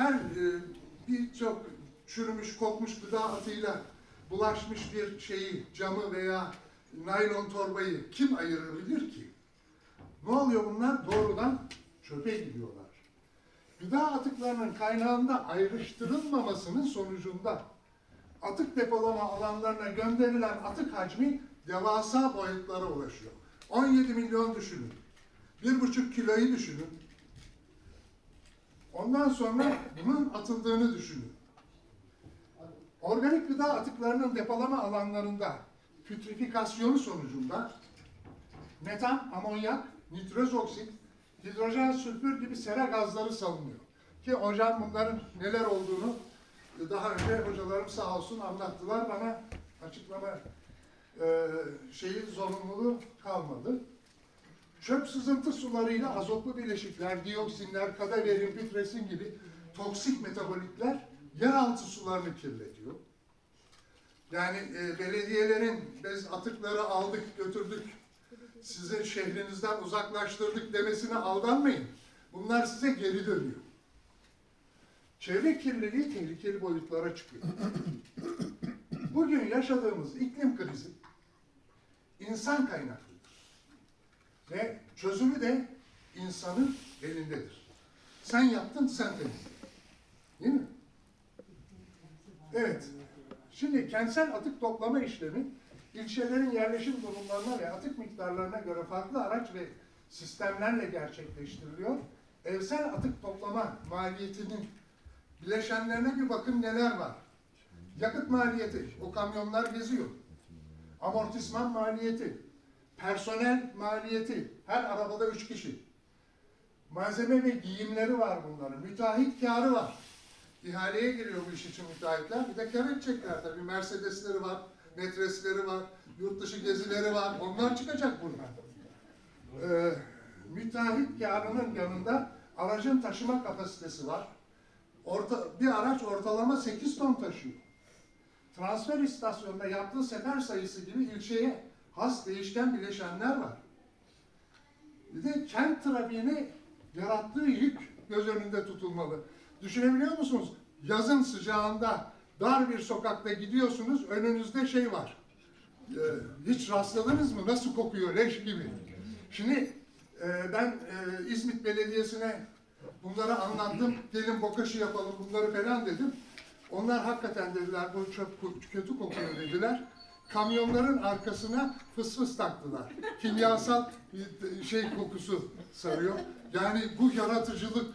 her e, birçok çürümüş, kokmuş gıda atıyla bulaşmış bir şeyi, camı veya naylon torbayı kim ayırabilir ki? Ne oluyor bunlar? Doğrudan çöpe gidiyorlar. Gıda atıklarının kaynağında ayrıştırılmamasının sonucunda atık depolama alanlarına gönderilen atık hacmi devasa boyutlara ulaşıyor. 17 milyon düşünün. 1,5 kiloyu düşünün. Ondan sonra bunun atıldığını düşünün. Organik gıda atıklarının depolama alanlarında pütrifikasyonu sonucunda metan, amonyak, nitroz oksit, hidrojen, sülfür gibi sera gazları salınıyor. Ki hocam bunların neler olduğunu daha önce hocalarım sağ olsun anlattılar. Bana açıklama e, şeyi zorunluluğu kalmadı. Çöp sızıntı sularıyla azotlu bileşikler, dioksinler, kadaverin, pitresin gibi toksik metabolitler yeraltı sularını kirletiyor. Yani e, belediyelerin biz atıkları aldık götürdük, sizin şehrinizden uzaklaştırdık demesine aldanmayın. Bunlar size geri dönüyor. Çevre kirliliği tehlikeli boyutlara çıkıyor. Bugün yaşadığımız iklim krizi insan kaynaklıdır. Ve çözümü de insanın elindedir. Sen yaptın, sen temizle. Değil mi? Evet. Şimdi kentsel atık toplama işlemi ilçelerin yerleşim durumlarına ve atık miktarlarına göre farklı araç ve sistemlerle gerçekleştiriliyor. Evsel atık toplama maliyetinin bileşenlerine bir bakın neler var. Yakıt maliyeti, o kamyonlar geziyor. Amortisman maliyeti, personel maliyeti, her arabada üç kişi. Malzeme ve giyimleri var bunların. Müteahhit karı var. İhaleye giriyor bu iş için müteahhitler. Bir de kar edecekler tabii. Mercedesleri var, metresleri var, yurt dışı gezileri var. Onlar çıkacak buradan. Ee, müteahhit karının yanında aracın taşıma kapasitesi var. Orta, bir araç ortalama 8 ton taşıyor. Transfer istasyonunda yaptığı sefer sayısı gibi ilçeye has değişken bileşenler var. Bir de kent trafiğine yarattığı yük göz önünde tutulmalı. Düşünebiliyor musunuz? Yazın sıcağında dar bir sokakta gidiyorsunuz, önünüzde şey var. Ee, hiç rastladınız mı? Nasıl kokuyor? Leş gibi. Şimdi e, ben e, İzmit Belediyesi'ne bunları anlattım. Gelin bokaşı yapalım bunları falan dedim. Onlar hakikaten dediler bu çöp kötü kokuyor dediler. Kamyonların arkasına fıs fıs taktılar. Kimyasal bir şey kokusu sarıyor. Yani bu yaratıcılık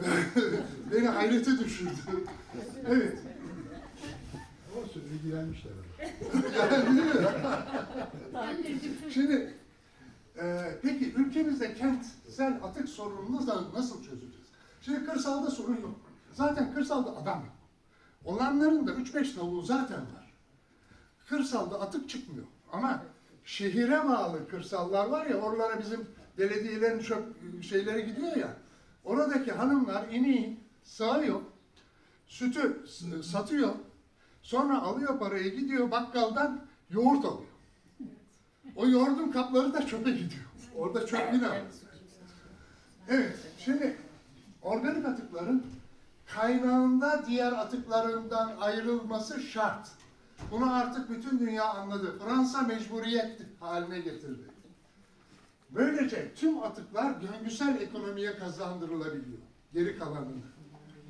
beni hayrete düşürdü. Evet. Olsun ilgilenmişler. Yani? Şimdi e, peki ülkemizde kentsel atık sorununu da nasıl çözeceğiz? Şimdi kırsalda sorun yok. Zaten kırsalda adam yok. Olanların da 3-5 tavuğu zaten var. Kırsalda atık çıkmıyor. Ama şehire bağlı kırsallar var ya, oralara bizim belediyelerin çöp şeyleri gidiyor ya. Oradaki hanımlar ineği sağıyor, sütü satıyor, sonra alıyor parayı gidiyor bakkaldan yoğurt alıyor. O yoğurdun kapları da çöpe gidiyor. Orada çöp yine. Evet, şimdi organik atıkların kaynağında diğer atıklarından ayrılması şart. Bunu artık bütün dünya anladı. Fransa mecburiyet haline getirdi. Böylece tüm atıklar döngüsel ekonomiye kazandırılabiliyor. Geri kalanını.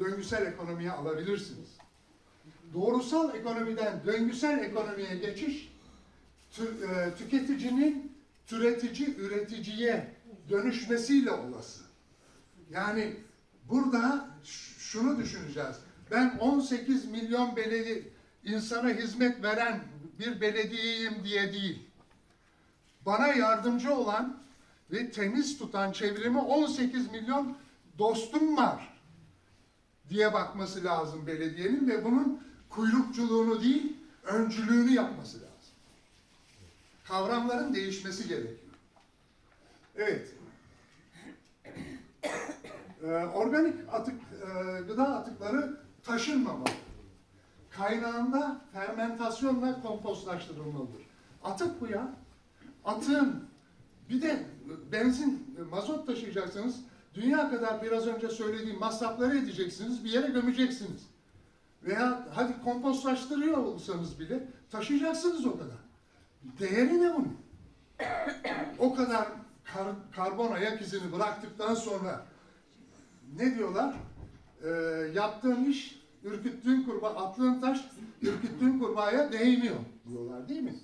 Döngüsel ekonomiye alabilirsiniz. Doğrusal ekonomiden döngüsel ekonomiye geçiş tü- e, tüketicinin türetici üreticiye dönüşmesiyle olası. Yani burada şunu düşüneceğiz. Ben 18 milyon belediye insana hizmet veren bir belediyeyim diye değil. Bana yardımcı olan ve temiz tutan çevremi 18 milyon dostum var diye bakması lazım belediyenin ve bunun kuyrukçuluğunu değil, öncülüğünü yapması lazım. Kavramların değişmesi gerekiyor. Evet. Ee, organik atık, e, gıda atıkları taşınmamalı. Kaynağında fermentasyonla kompostlaştırılmalıdır. Atık bu ya. Atığın bir de benzin, mazot taşıyacaksanız dünya kadar biraz önce söylediğim masrafları edeceksiniz, bir yere gömeceksiniz. Veya hadi kompostlaştırıyor olsanız bile taşıyacaksınız o kadar. Değeri ne bunun? O kadar kar- karbon ayak izini bıraktıktan sonra ne diyorlar? Ee, yaptığın iş, ürküttüğün kurbağa, attığın taş, ürküttüğün kurbağaya değmiyor diyorlar değil mi?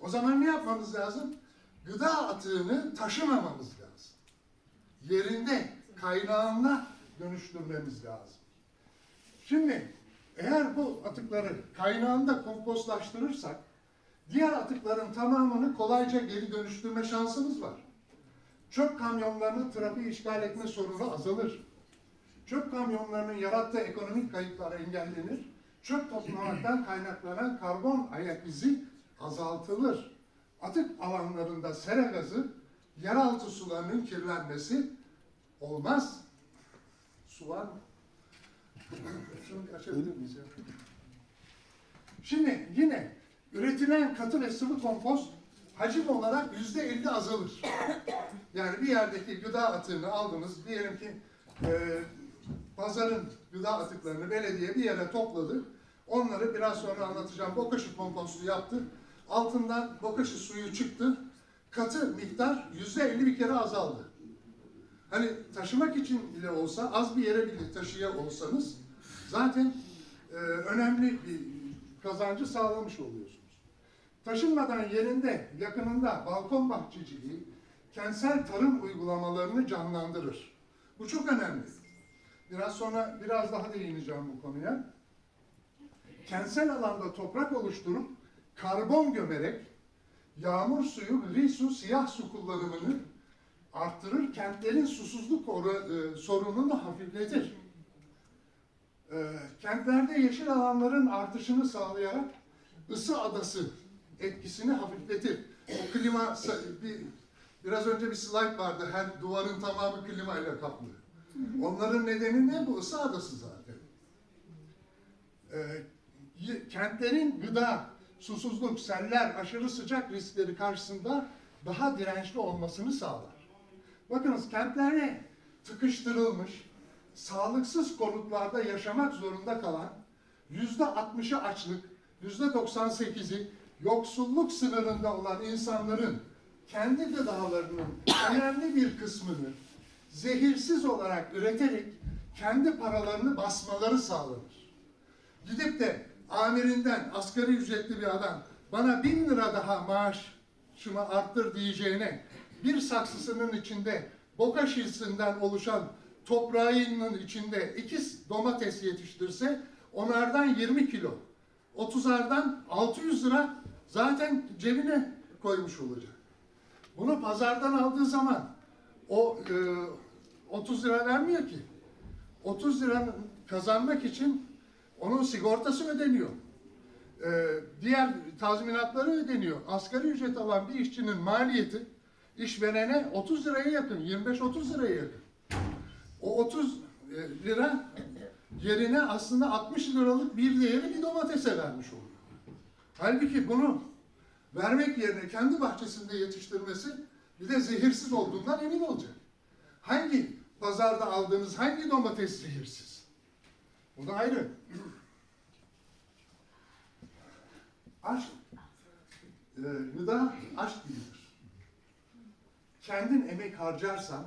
O zaman ne yapmamız lazım? Gıda atığını taşımamamız lazım. Yerinde, kaynağına dönüştürmemiz lazım. Şimdi eğer bu atıkları kaynağında kompostlaştırırsak diğer atıkların tamamını kolayca geri dönüştürme şansımız var. Çöp kamyonlarının trafiği işgal etme sorunu azalır. Çöp kamyonlarının yarattığı ekonomik kayıplar engellenir. Çöp toplamaktan kaynaklanan karbon ayak izi azaltılır. Atık alanlarında sera gazı, yeraltı sularının kirlenmesi olmaz. Su var mı? Şimdi yine üretilen katı ve sıvı kompost hacim olarak yüzde elli azalır. Yani bir yerdeki gıda atığını aldınız, diyelim ki e, pazarın gıda atıklarını belediye bir yere topladı. Onları biraz sonra anlatacağım. Bokaşı kompostu yaptı. Altından bokaşı suyu çıktı. Katı miktar yüzde elli bir kere azaldı. Hani taşımak için bile olsa az bir yere bile taşıya olsanız zaten e, önemli bir kazancı sağlamış oluyorsunuz. Taşınmadan yerinde, yakınında balkon bahçeciliği, kentsel tarım uygulamalarını canlandırır. Bu çok önemli. Biraz sonra biraz daha değineceğim bu konuya. Kentsel alanda toprak oluşturup karbon gömerek yağmur suyu, gri su, siyah su kullanımını arttırır, kentlerin susuzluk e, sorununu hafifletir. E, kentlerde yeşil alanların artışını sağlayarak ısı adası etkisini hafifletir. O klima, bir, biraz önce bir slide vardı, her duvarın tamamı klimayla kaplı. Onların nedeni ne? Bu ısı adası zaten. E, y- kentlerin gıda, susuzluk, seller, aşırı sıcak riskleri karşısında daha dirençli olmasını sağlar. Bakınız kentlere tıkıştırılmış, sağlıksız konutlarda yaşamak zorunda kalan yüzde 60'ı açlık, yüzde 98'i yoksulluk sınırında olan insanların kendi gıdalarının önemli bir kısmını zehirsiz olarak üreterek kendi paralarını basmaları sağlanır. Gidip de amirinden asgari ücretli bir adam bana bin lira daha maaşımı arttır diyeceğine bir saksısının içinde boka şişsinden oluşan toprağının içinde iki domates yetiştirse onlardan 20 kilo, 30'ardan 600 lira zaten cebine koymuş olacak. Bunu pazardan aldığı zaman o e, 30 lira vermiyor ki. 30 lira kazanmak için onun sigortası ödeniyor. Ee, diğer tazminatları ödeniyor. Asgari ücret alan bir işçinin maliyeti işverene 30 liraya yakın, 25-30 liraya yakın. O 30 e, lira yerine aslında 60 liralık bir değeri bir domatese vermiş oluyor. Halbuki bunu vermek yerine kendi bahçesinde yetiştirmesi bir de zehirsiz olduğundan emin olacak. Hangi pazarda aldığınız hangi domates zehirsiz? Bu da ayrı. Aşk, e, gıda aşk gibidir. Kendin emek harcarsan,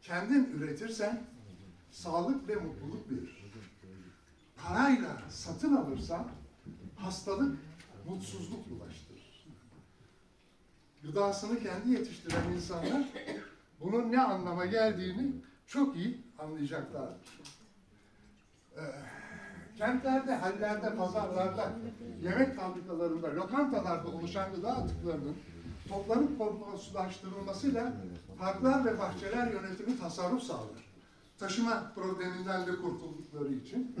kendin üretirsen sağlık ve mutluluk verir. Parayla satın alırsan hastalık, mutsuzluk bulaştırır. Gıdasını kendi yetiştiren insanlar bunun ne anlama geldiğini çok iyi anlayacaklardır. Ee, kentlerde, hallerde, pazarlarda, yemek fabrikalarında, lokantalarda oluşan gıda atıklarının toplanıp kompostlaştırılmasıyla parklar ve bahçeler yönetimi tasarruf sağlar. Taşıma probleminden de kurtuldukları için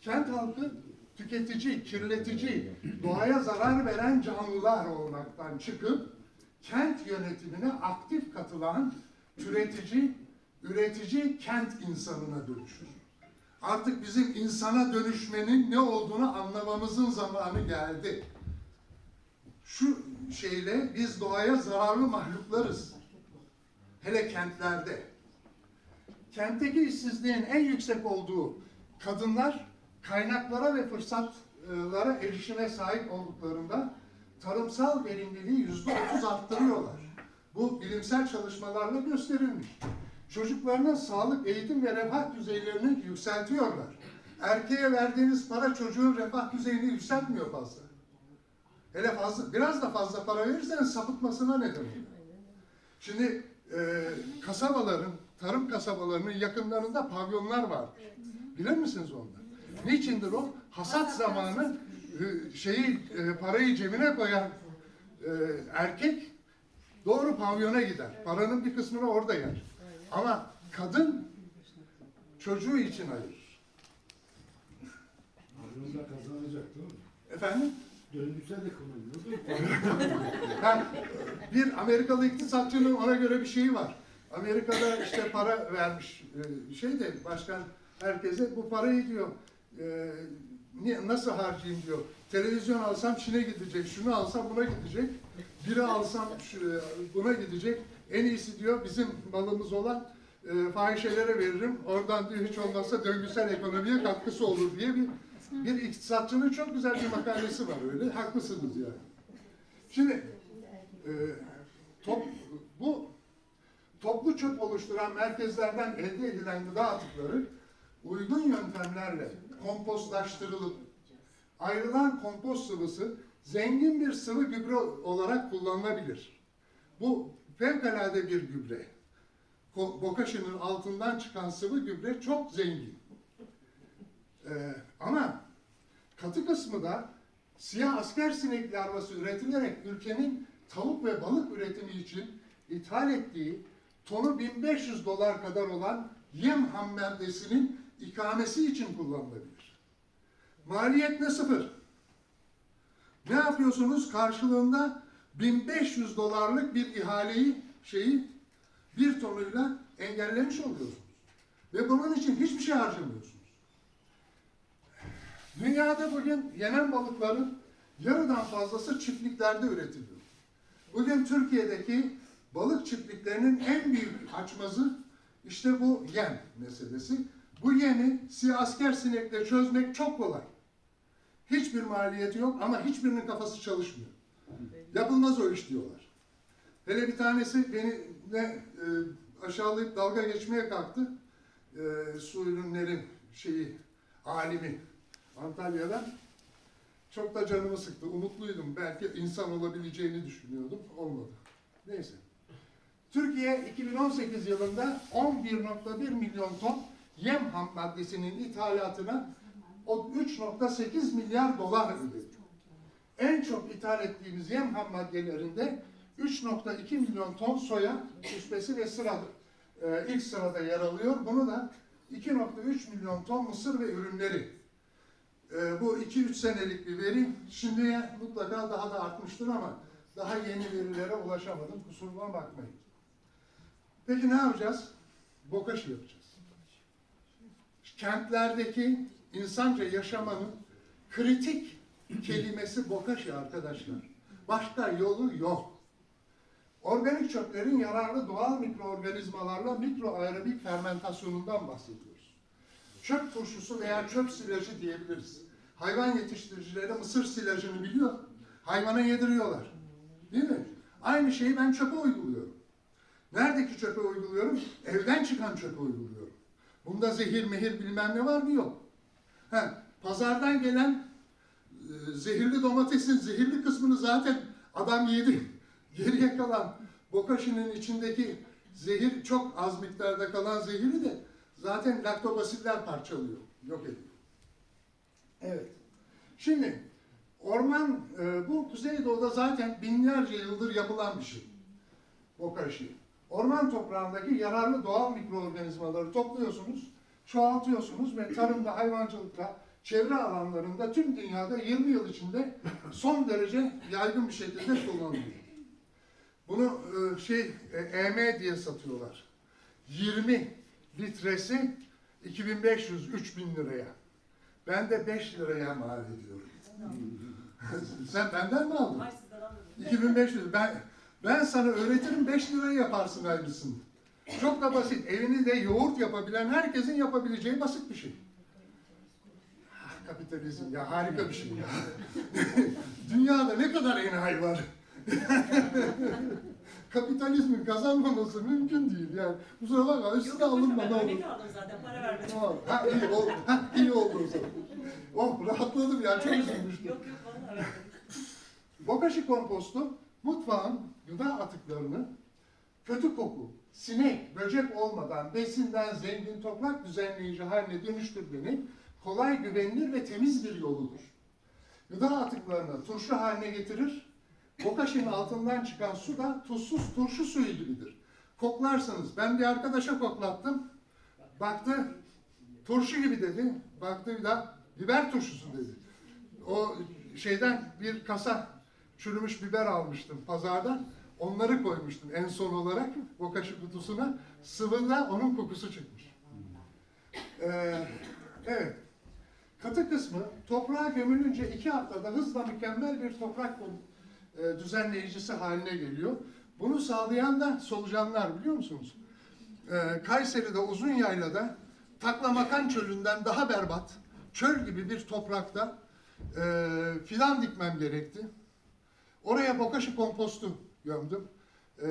kent halkı tüketici, kirletici, doğaya zarar veren canlılar olmaktan çıkıp kent yönetimine aktif katılan türetici, üretici kent insanına dönüşür. Artık bizim insana dönüşmenin ne olduğunu anlamamızın zamanı geldi. Şu şeyle biz doğaya zararlı mahluklarız. Hele kentlerde. kentteki işsizliğin en yüksek olduğu kadınlar kaynaklara ve fırsatlara erişime sahip olduklarında tarımsal verimliliği yüzde otuz arttırıyorlar. Bu bilimsel çalışmalarla gösterilmiş. Çocuklarının sağlık, eğitim ve refah düzeylerini yükseltiyorlar. Erkeğe verdiğiniz para çocuğun refah düzeyini yükseltmiyor fazla. Hele fazla, biraz da fazla para verirseniz sapıtmasına neden oluyor. Şimdi e, kasabaların, tarım kasabalarının yakınlarında pavyonlar vardır. Bilir misiniz onları? Niçindir o? Hasat zamanı şeyi e, parayı cebine koyan e, erkek doğru pavyona gider. Paranın bir kısmını orada yer. Ama kadın çocuğu için ayırır. Pavyonda kazanacak değil mi? Efendim? Döngüsel mi? Ben, bir Amerikalı iktisatçının ona göre bir şeyi var. Amerika'da işte para vermiş e, şey de başkan herkese bu parayı diyor e, niye- nasıl harcayayım diyor. Televizyon alsam Çin'e gidecek, şunu alsam buna gidecek, biri alsam şu- buna gidecek. En iyisi diyor bizim malımız olan e, fahişelere veririm. Oradan diyor hiç olmazsa döngüsel ekonomiye katkısı olur diye bir bir iktisatçının çok güzel bir makalesi var öyle. Haklısınız yani. Şimdi e, top, bu toplu çöp oluşturan merkezlerden elde edilen gıda atıkları uygun yöntemlerle kompostlaştırılıp ayrılan kompost sıvısı zengin bir sıvı gübre olarak kullanılabilir. Bu fevkalade bir gübre. Bokaşının altından çıkan sıvı gübre çok zengin. Ee, ama katı kısmı da siyah asker sinek larvası üretilerek ülkenin tavuk ve balık üretimi için ithal ettiği tonu 1500 dolar kadar olan yem ham maddesinin ikamesi için kullanılabilir. Maliyet ne sıfır? Ne yapıyorsunuz? Karşılığında 1500 dolarlık bir ihaleyi şeyi bir tonuyla engellemiş oluyorsunuz. Ve bunun için hiçbir şey harcamıyorsunuz. Dünyada bugün yenen balıkların yarıdan fazlası çiftliklerde üretiliyor. Bugün Türkiye'deki balık çiftliklerinin en büyük açmazı işte bu yem meselesi. Bu yemi asker sinekle çözmek çok kolay. Hiçbir maliyeti yok ama hiçbirinin kafası çalışmıyor. Yapılmaz o iş diyorlar. Hele bir tanesi beni ne e, aşağılayıp dalga geçmeye kalktı. E, su ürünlerin şeyi, alimi Antalya'dan. Çok da canımı sıktı. Umutluydum. Belki insan olabileceğini düşünüyordum. Olmadı. Neyse. Türkiye 2018 yılında 11.1 milyon ton yem ham maddesinin ithalatına o 3.8 milyar dolar ödedi. En çok ithal ettiğimiz yem ham maddelerinde 3.2 milyon ton soya, küspesi ve sıra e, ilk sırada yer alıyor. Bunu da 2.3 milyon ton mısır ve ürünleri. E, bu 2-3 senelik bir veri. Şimdiye mutlaka daha da artmıştır ama daha yeni verilere ulaşamadım. Kusuruma bakmayın. Peki ne yapacağız? Bokaşı yapacağız. Kentlerdeki insanca yaşamanın kritik kelimesi bokaşı arkadaşlar. Başka yolu yok. Organik çöplerin yararlı doğal mikroorganizmalarla mikroaerobik fermentasyonundan bahsediyoruz. Çöp turşusu veya çöp silajı diyebiliriz. Hayvan yetiştiricileri mısır silajını biliyor. Hayvana yediriyorlar. Değil mi? Aynı şeyi ben çöpe uyguluyorum. Neredeki çöpe uyguluyorum? Evden çıkan çöpe uyguluyorum. Bunda zehir mehir bilmem ne var mı? Yok. Ha, pazardan gelen e, zehirli domatesin zehirli kısmını zaten adam yedi. Geriye kalan bokaşının içindeki zehir çok az miktarda kalan zehiri de zaten laktobasiller parçalıyor, yok ediyor. Evet. Şimdi orman e, bu Kuzeydoğu'da zaten binlerce yıldır yapılan bir şey. Bokashi. Orman toprağındaki yararlı doğal mikroorganizmaları topluyorsunuz, çoğaltıyorsunuz ve tarımda, hayvancılıkta, çevre alanlarında tüm dünyada 20 yıl içinde son derece yaygın bir şekilde kullanılıyor. Bunu e, şey e, EM diye satıyorlar. 20 litresi 2500-3000 liraya. Ben de 5 liraya mal ediyorum. Sen benden mi aldın? Ay sizden almadım. 2500. Ben ben sana öğretirim 5 liraya yaparsın aynısını. Çok da basit. Evinizde yoğurt yapabilen herkesin yapabileceği basit bir şey. Ah, Kapitalizm ya harika bir şey ya. Dünyada ne kadar enayi var. Kapitalizmin kazanmaması mümkün değil yani. Kusura bakma üstüne alınma ne olur. Aldım zaten para vermedim. Tamam. Ha iyi oldu. Ha iyi oldu o zaman. Oh rahatladım ya çok üzülmüştüm. Yok yok vallahi vermedim. Bokashi kompostu mutfağın gıda atıklarını kötü koku, sinek, böcek olmadan besinden zengin toprak düzenleyici haline dönüştürmenin kolay, güvenilir ve temiz bir yoludur. Gıda atıklarını turşu haline getirir. Bokashi'nin altından çıkan su da tuzsuz turşu suyu gibidir. Koklarsınız. Ben bir arkadaşa koklattım. Baktı turşu gibi dedi. Baktı bir daha biber turşusu dedi. O şeyden bir kasa çürümüş biber almıştım pazardan. Onları koymuştum en son olarak bokaşı kutusuna. Sıvıda onun kokusu çıkmış. Ee, evet. Katı kısmı toprağa gömülünce iki haftada hızla mükemmel bir toprak e, düzenleyicisi haline geliyor. Bunu sağlayan da solucanlar biliyor musunuz? Ee, Kayseri'de uzun yaylada Taklamakan çölünden daha berbat, çöl gibi bir toprakta e, fidan dikmem gerekti. Oraya bokaşı kompostu gömdüm. E,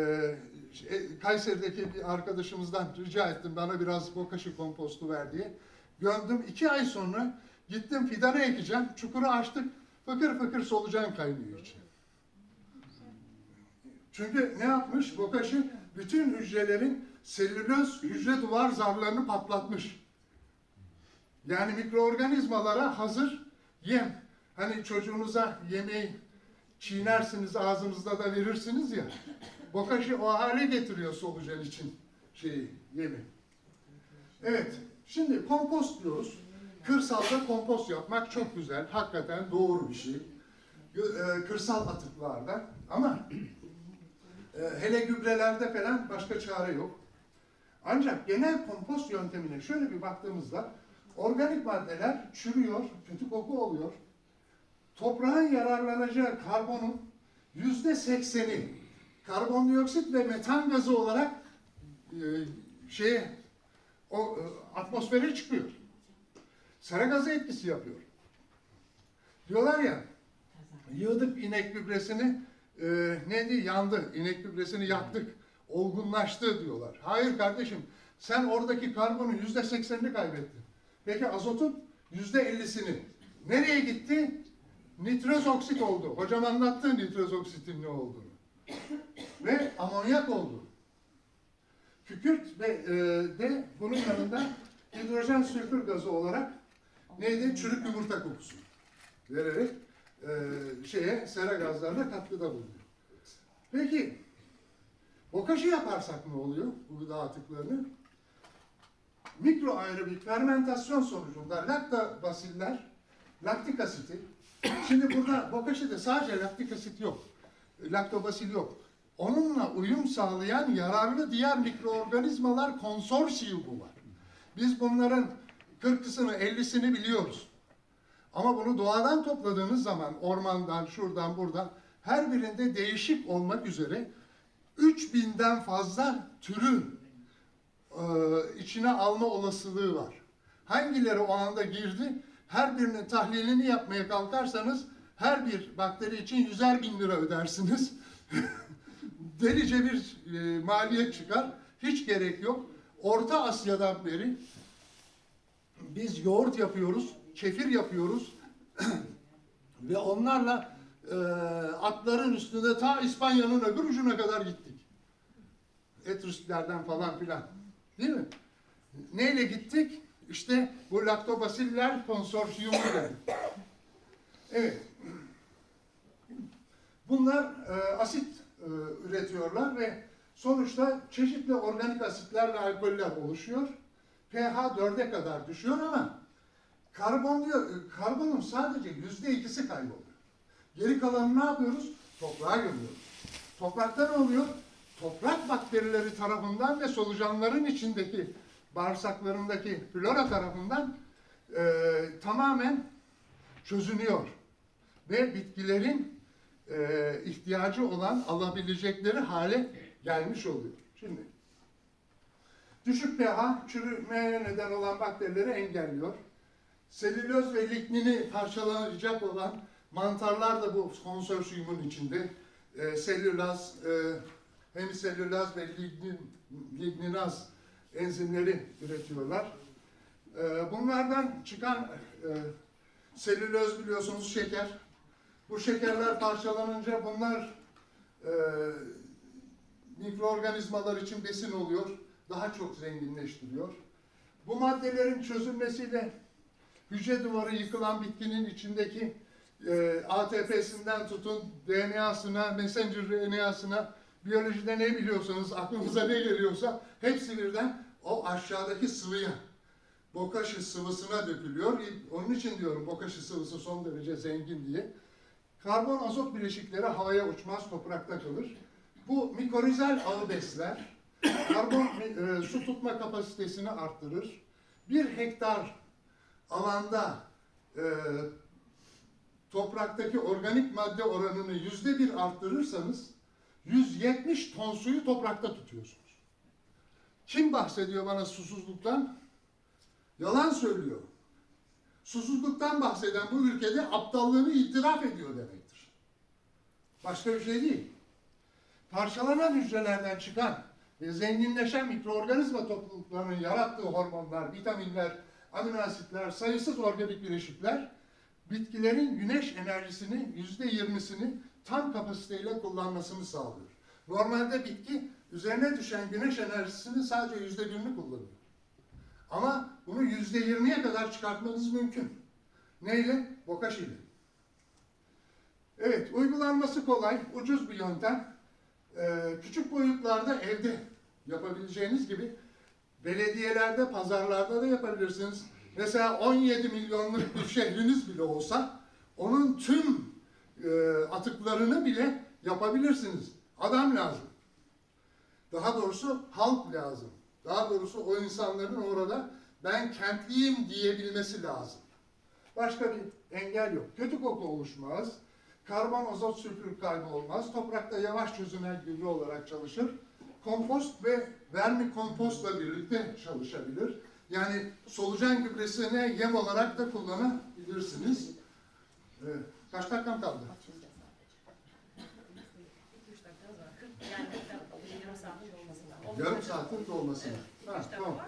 e, Kayseri'deki bir arkadaşımızdan rica ettim bana biraz bokaşı kompostu ver diye. Gömdüm. İki ay sonra gittim fidanı ekeceğim. Çukuru açtık. Fıkır fıkır solucan kaynıyor içine. Çünkü ne yapmış? Bokashi bütün hücrelerin selüloz hücre duvar zarlarını patlatmış. Yani mikroorganizmalara hazır yem. Hani çocuğunuza yemeği çiğnersiniz, ağzınızda da verirsiniz ya. Bokashi o hale getiriyor solucan için şeyi, yemi. Evet, şimdi kompost diyoruz. Kırsalda kompost yapmak çok güzel. Hakikaten doğru bir şey. E, Kırsal atıklarda. Ama e, hele gübrelerde falan başka çare yok. Ancak genel kompost yöntemine şöyle bir baktığımızda organik maddeler çürüyor, kötü koku oluyor. Toprağın yararlanacağı karbonun yüzde sekseni karbondioksit ve metan gazı olarak e, şeye o e, atmosfere çıkıyor. Sera gazı etkisi yapıyor. Diyorlar ya yığdık inek gübresini e, neydi yandı inek gübresini yaktık olgunlaştı diyorlar. Hayır kardeşim sen oradaki karbonun yüzde seksenini kaybettin. Peki azotun yüzde ellisini. Nereye gitti? Nitroz oksit oldu. Hocam anlattı nitroz oksitin ne olduğunu. Ve amonyak oldu. Kükürt ve e, de bunun yanında hidrojen sülfür gazı olarak neydi? Çürük yumurta kokusu vererek e, şeye sera gazlarına katkıda bulunuyor. Peki bokaşı yaparsak ne oluyor bu gıda atıklarını? Mikro aerobik fermentasyon sonucunda laktobasiller, laktik asiti, şimdi burada bokaşıda sadece laktik asit yok, laktobasil yok. Onunla uyum sağlayan yararlı diğer mikroorganizmalar konsorsiyumu var. Biz bunların 40'ısını 50'sini biliyoruz. Ama bunu doğadan topladığınız zaman ormandan, şuradan, buradan her birinde değişik olmak üzere 3000'den fazla türün e, içine alma olasılığı var. Hangileri o anda girdi? Her birinin tahlilini yapmaya kalkarsanız her bir bakteri için yüzer bin lira ödersiniz. Delice bir e, maliyet çıkar. Hiç gerek yok. Orta Asya'dan beri biz yoğurt yapıyoruz, kefir yapıyoruz ve onlarla e, atların üstünde ta İspanya'nın öbür ucuna kadar gittik. Etrüsklerden falan filan. Değil mi? Neyle gittik? İşte bu laktobasiller konsorsiyumuyla. Evet. Bunlar e, asit e, üretiyorlar ve sonuçta çeşitli organik asitler ve alkoller oluşuyor. pH 4'e kadar düşüyor ama karbon diyor, karbonun sadece yüzde ikisi kayboluyor. Geri kalanını ne yapıyoruz? Toprağa gömüyoruz. Toprakta ne oluyor? Toprak bakterileri tarafından ve solucanların içindeki bağırsaklarındaki flora tarafından e, tamamen çözünüyor. Ve bitkilerin e, ihtiyacı olan alabilecekleri hale gelmiş oluyor. Şimdi Düşük pH çürümeye neden olan bakterileri engelliyor. Selüloz ve lignini parçalanacak olan mantarlar da bu konsorsiyumun içinde. E, selülaz, e, hemiselülaz ve lignin, ligninaz enzimleri üretiyorlar. E, bunlardan çıkan e, selüloz biliyorsunuz şeker. Bu şekerler parçalanınca bunlar e, mikroorganizmalar için besin oluyor. Daha çok zenginleştiriyor. Bu maddelerin çözülmesiyle hücre duvarı yıkılan bitkinin içindeki e, ATP'sinden tutun DNA'sına, messenger RNA'sına, biyolojide ne biliyorsanız, aklınıza ne geliyorsa hepsi birden o aşağıdaki sıvıya, bokashi sıvısına dökülüyor. Onun için diyorum bokashi sıvısı son derece zengin diye. Karbon azot bileşikleri havaya uçmaz, toprakta kalır. Bu mikorizal ağı besler. Karbon e, su tutma kapasitesini arttırır. Bir hektar alanda e, topraktaki organik madde oranını yüzde bir arttırırsanız 170 ton suyu toprakta tutuyorsunuz. Kim bahsediyor bana susuzluktan? Yalan söylüyor. Susuzluktan bahseden bu ülkede aptallığını itiraf ediyor demektir. Başka bir şey değil. Parçalanan hücrelerden çıkan ve zenginleşen mikroorganizma topluluklarının yarattığı hormonlar, vitaminler, amino asitler, sayısız organik bileşikler bitkilerin güneş enerjisinin yüzde yirmisini tam kapasiteyle kullanmasını sağlıyor. Normalde bitki üzerine düşen güneş enerjisinin sadece yüzde birini kullanıyor. Ama bunu yüzde yirmiye kadar çıkartmanız mümkün. Neyle? Bokashi ile. Evet, uygulanması kolay, ucuz bir yöntem. Ee, küçük boyutlarda evde yapabileceğiniz gibi belediyelerde, pazarlarda da yapabilirsiniz. Mesela 17 milyonluk bir şehriniz bile olsa onun tüm e, atıklarını bile yapabilirsiniz. Adam lazım. Daha doğrusu halk lazım. Daha doğrusu o insanların orada ben kentliyim diyebilmesi lazım. Başka bir engel yok. Kötü koku oluşmaz. Karbon, azot, sülfür kaybı olmaz. Toprakta yavaş çözünen gübre olarak çalışır. Kompost ve vermi kompostla birlikte çalışabilir. Yani solucan gübresine yem olarak da kullanabilirsiniz. Ee, kaç dakikam kaldı? Yarım saatin dolmasına. Üç Ha, tamam.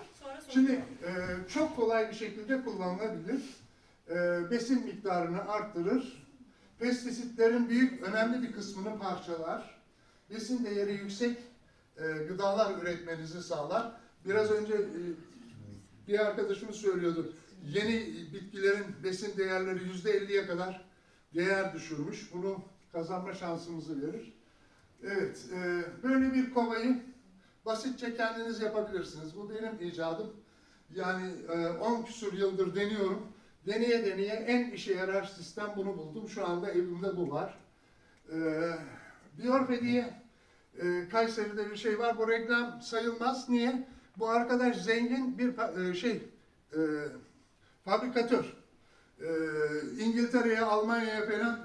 Şimdi e, çok kolay bir şekilde kullanılabilir. E, besin miktarını arttırır. Pestisitlerin büyük önemli bir kısmını parçalar. Besin değeri yüksek e, gıdalar üretmenizi sağlar. Biraz önce e, bir arkadaşımız söylüyordu. Yeni bitkilerin besin değerleri yüzde elliye kadar değer düşürmüş. Bunu kazanma şansımızı verir. Evet, e, böyle bir kovayı basitçe kendiniz yapabilirsiniz. Bu benim icadım. Yani e, 10 küsur yıldır deniyorum. Deneye deneye en işe yarar sistem bunu buldum. Şu anda evimde bu var. E, Biorfe e, Kayseri'de bir şey var. Bu reklam sayılmaz. Niye? Bu arkadaş zengin bir e, şey e, fabrikatör. E, İngiltere'ye, Almanya'ya falan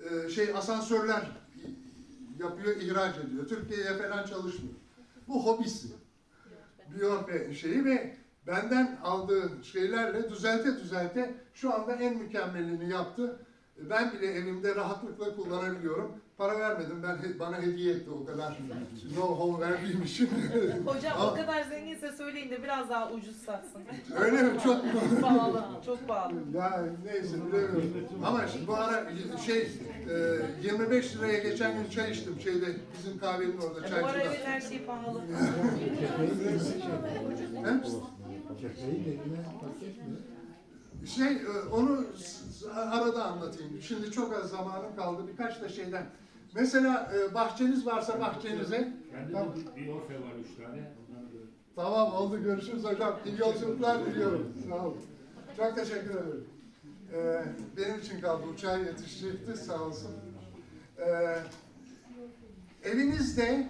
e, şey asansörler yapıyor, ihraç ediyor. Türkiye'ye falan çalışmıyor. Bu hobisi. Biorpe şeyi ve benden aldığı şeylerle düzelte düzelte şu anda en mükemmelini yaptı. Ben bile evimde rahatlıkla kullanabiliyorum. Para vermedim, ben bana hediye etti o kadar know-how verdiğim için. Hocam Ama- o kadar zenginse söyleyin de biraz daha ucuz satsın. Öyle mi? Çok pahalı, çok pahalı. Ya neyse bilemiyorum. Ama şimdi bu ara şey e, 25 liraya geçen gün çay içtim şeyde bizim kahvenin orada E, bu ara çaycıda. evet her şey pahalı. He? Şey e, onu arada anlatayım. Şimdi çok az zamanım kaldı. Birkaç da şeyden. Mesela e, bahçeniz varsa bahçenize. Bende Tamam. bir orfe var üç tane. Tamam oldu görüşürüz hocam. İyi yolculuklar diliyorum. Sağ olun. Çok teşekkür ederim. Ee, benim için kaldı. Uçağa yetişecekti sağ olsun. Ee, evinizde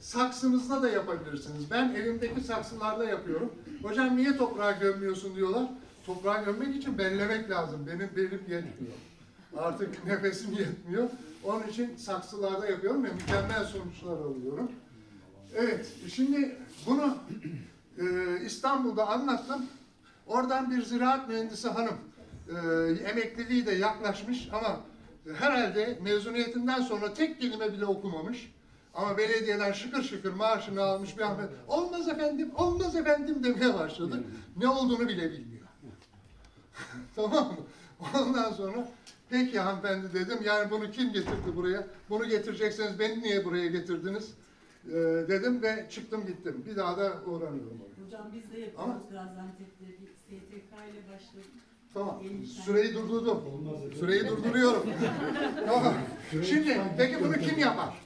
saksınızda da yapabilirsiniz. Ben evimdeki saksılarda yapıyorum. Hocam niye toprağa gömmüyorsun diyorlar. Toprağa gömmek için bellemek lazım. Benim belim yetmiyor. Artık nefesim yetmiyor. Onun için saksılarda yapıyorum ve mükemmel sonuçlar alıyorum. Evet, şimdi bunu e, İstanbul'da anlattım. Oradan bir ziraat mühendisi hanım e, emekliliği de yaklaşmış ama herhalde mezuniyetinden sonra tek kelime bile okumamış. Ama belediyeden şıkır şıkır maaşını almış bir Ahmet. Olmaz efendim, olmaz efendim demeye başladı. Ne olduğunu bile bilmiyor. tamam mı? Ondan sonra peki hanımefendi dedim. Yani bunu kim getirdi buraya? Bunu getirecekseniz beni niye buraya getirdiniz? Ee, dedim ve çıktım gittim. Bir daha da uğramıyorum oraya. Hocam biz de yapıyoruz Gaziantep'te bir STK ile başladık. Tamam. Süreyi durdurdum. Süreyi durduruyorum. tamam. Şimdi peki bunu kim yapar?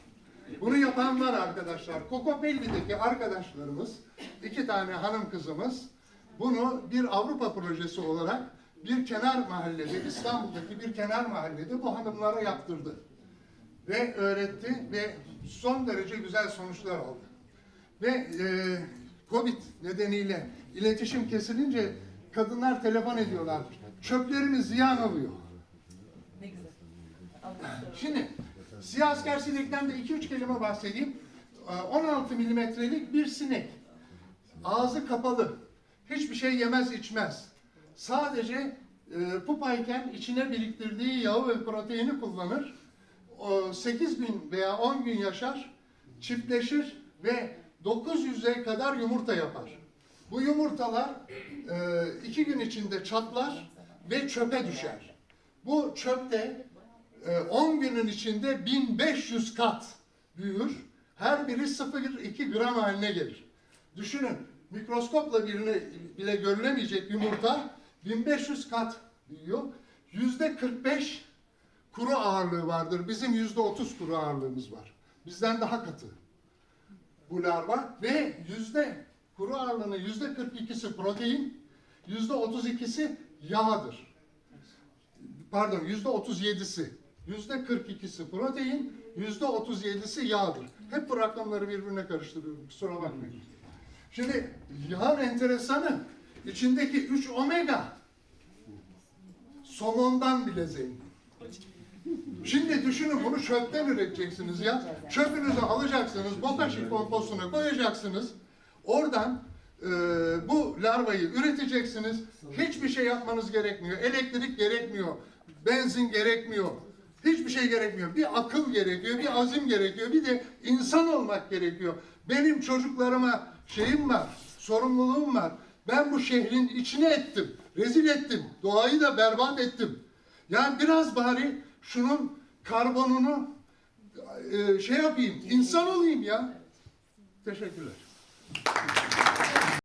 Bunu yapan var arkadaşlar. Kokopelli'deki arkadaşlarımız, iki tane hanım kızımız bunu bir Avrupa projesi olarak bir kenar mahallede, İstanbul'daki bir kenar mahallede bu hanımlara yaptırdı. Ve öğretti ve son derece güzel sonuçlar aldı. Ve e, Covid nedeniyle iletişim kesilince kadınlar telefon ediyorlar. Çöplerimiz ziyan oluyor. Ne güzel. Şimdi siyah asker sinekten de 2-3 kelime bahsedeyim. Ee, 16 milimetrelik bir sinek. Ağzı kapalı. Hiçbir şey yemez içmez. Sadece e, pupayken içine biriktirdiği yağı ve proteini kullanır. O 8 gün veya 10 gün yaşar, çiftleşir ve 900'e kadar yumurta yapar. Bu yumurtalar e, iki gün içinde çatlar ve çöpe düşer. Bu çöpte e, 10 günün içinde 1500 kat büyür. Her biri 0,2 gram haline gelir. Düşünün mikroskopla birine, bile görülemeyecek yumurta 1500 kat büyüyor. Yüzde 45 kuru ağırlığı vardır. Bizim yüzde 30 kuru ağırlığımız var. Bizden daha katı bu larva ve yüzde kuru ağırlığının yüzde 42'si protein, yüzde 32'si yağdır. Pardon yüzde 37'si. Yüzde 42'si protein, yüzde 37'si yağdır. Hep bu rakamları birbirine karıştırıyorum. Kusura bakmayın. Şimdi yağın enteresanı içindeki 3 omega somondan bile zengin. Şimdi düşünün bunu çöpten üreteceksiniz ya. Çöpünüzü alacaksınız, bokashi kompostuna koyacaksınız. Oradan e, bu larvayı üreteceksiniz. Hiçbir şey yapmanız gerekmiyor. Elektrik gerekmiyor. Benzin gerekmiyor. Hiçbir şey gerekmiyor. Bir akıl gerekiyor, bir azim gerekiyor. Bir de insan olmak gerekiyor. Benim çocuklarıma şeyim var, sorumluluğum var. Ben bu şehrin içine ettim, rezil ettim. Doğayı da berbat ettim. Yani biraz bari şunun karbonunu e, şey yapayım, insan olayım ya. Teşekkürler.